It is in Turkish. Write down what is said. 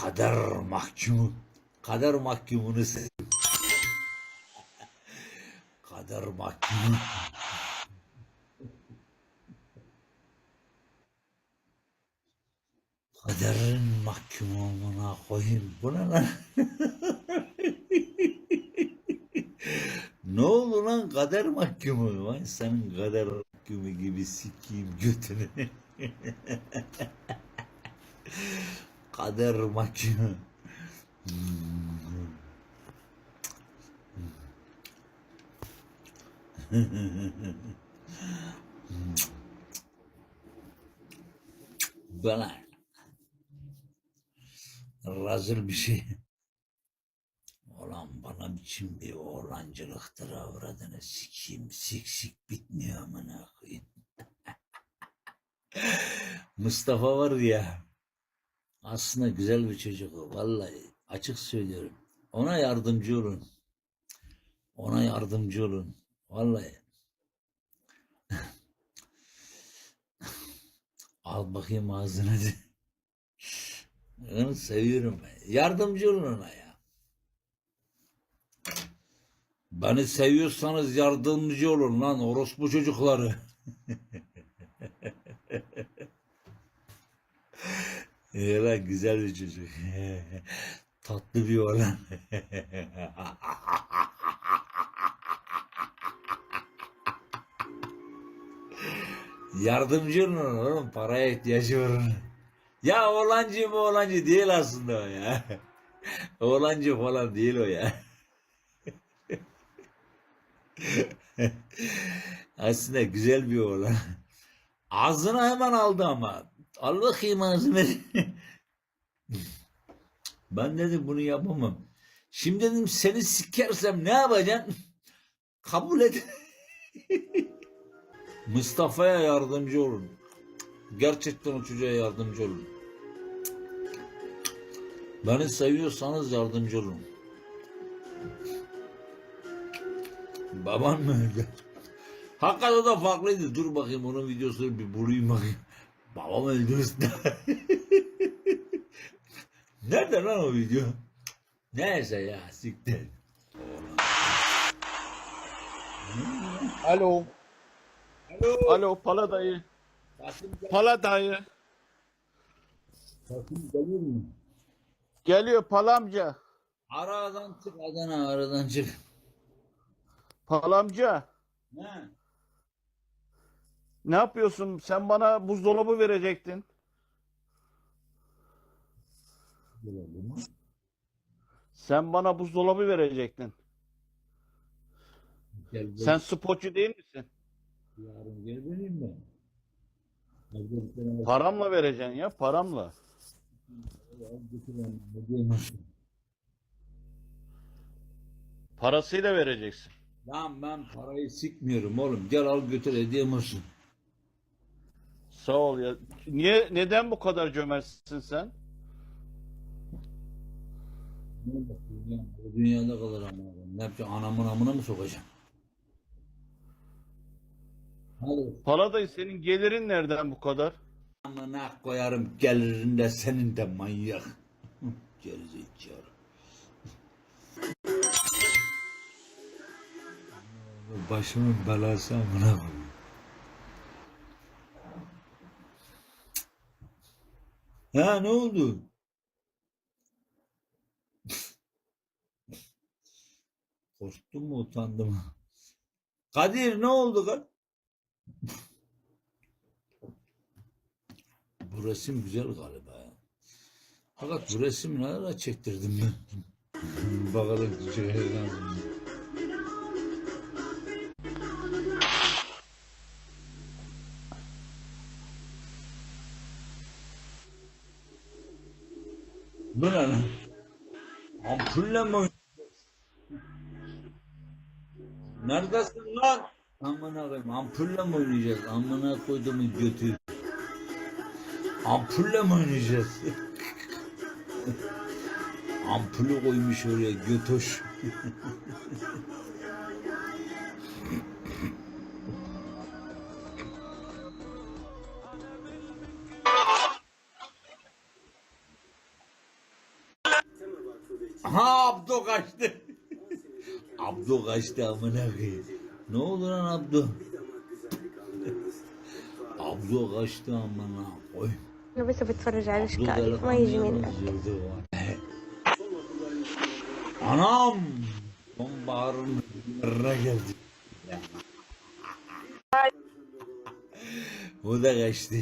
Kader mahkumu. Kader mahkumunu sev. Kader mahkumu. Kaderin mahkumuna koyayım. Bu ne lan? ne oldu lan kader mahkumu? Vay senin kader mahkumu gibi sikeyim götünü. kader mahkumu. Bana razıl bir şey. Olan bana biçim bir oğlancılıktır avradını sikeyim sik sik bitmiyor amına koyayım. Mustafa var ya aslında güzel bir çocuk o vallahi açık söylüyorum. Ona yardımcı olun. Ona yardımcı olun. Vallahi. Al bakayım ağzına. Onu seviyorum ben. Yardımcı olun ona ya. Beni seviyorsanız yardımcı olun lan orospu çocukları. İyi lan güzel bir çocuk. Tatlı bir oğlan. Yardımcı olun oğlum paraya ihtiyacı var. Ya oğlancı mı oğlancı değil aslında o ya. Oğlancı falan değil o ya. aslında güzel bir oğlan. Ağzına hemen aldı ama. Al bakayım ağzını. ben dedim bunu yapamam. Şimdi dedim seni sikersem ne yapacaksın? Kabul et. Mustafa'ya yardımcı olun. Gerçekten o çocuğa yardımcı olun. Beni seviyorsanız yardımcı olun. Baban mı öldü? Hakikaten da farklıydı. Dur bakayım onun videosunu bir bulayım bakayım. Babam öldü usta. Nerede lan o video? Neyse ya siktir. Alo. Alo. Alo Pala dayı. Kasım, Pala dayı. Kasım geliyor mu? Geliyor Pala amca. Aradan çık Adana aradan çık. Pala amca. Ne? Ne yapıyorsun? Sen bana buzdolabı verecektin. Sen bana buzdolabı verecektin. Gel, gel. Sen sporcu değil misin? Yarın gel vereyim tane Paramla vereceksin ya paramla. Parasıyla vereceksin. Lan ben parayı sikmiyorum oğlum. Gel al götür edemezsin. Sağ ol ya. Niye neden bu kadar cömertsin sen? Bu dünyada kalır ama. Ne yapacaksın? Anamın amına mı sokacaksın? Hadi. Pala dayı senin gelirin nereden bu kadar? Amına koyarım gelirin de senin de manyak. Gerizekalı. Başımın belası amına koyayım. Ha ne oldu? Korktum mu utandım? Kadir ne oldu? Bu resim güzel galiba ya. Fakat bu resmi nerede çektirdim ben? Bakalım şuraya lazım. Bu ne lan? Ampulle mi? Neredesin lan? Amına koyayım ampulle mi oynayacağız? Amına koyduğumun götü. Ampulle mi oynayacağız? Ampulü koymuş oraya götoş. Ha Abdo kaçtı. Abdo kaçtı amına koyayım. Ne oldu lan Abdo? Abdo kaçtı amına koy. انا بس بتفرج على Abdo اشكالك ما يجي delikanlıya منك benziyordu o. Anam! Sonbaharın yanına geldi. Bu da kaçtı.